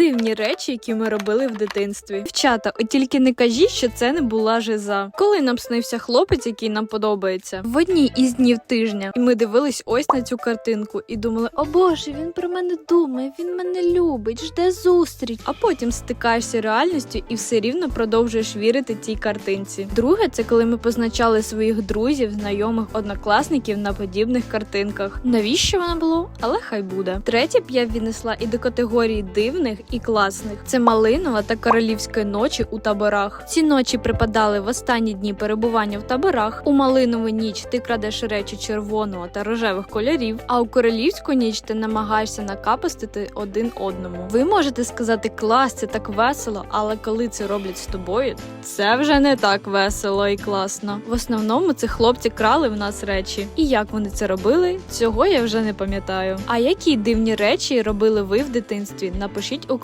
Дивні речі, які ми робили в дитинстві. Дівчата, от тільки не кажіть, що це не була жиза. Коли нам снився хлопець, який нам подобається, в одній із днів тижня, і ми дивились ось на цю картинку і думали: о Боже, він про мене думає, він мене любить, жде зустріч. А потім стикаєшся реальністю і все рівно продовжуєш вірити цій картинці. Друге, це коли ми позначали своїх друзів, знайомих, однокласників на подібних картинках. Навіщо воно було? Але хай буде. Третє б я віднесла і до категорії дивних і класних. Це Малинова та Королівської ночі у таборах. Ці ночі припадали в останні дні перебування в таборах. У Малинову ніч ти крадеш речі червоного та рожевих кольорів, а у королівську ніч ти намагаєшся накапостити один одному. Ви можете сказати клас, це так весело, але коли це роблять з тобою, це вже не так весело і класно. В основному це хлопці крали в нас речі. І як вони це робили, цього я вже не пам'ятаю. А які дивні речі робили ви в дитинстві? Напишіть у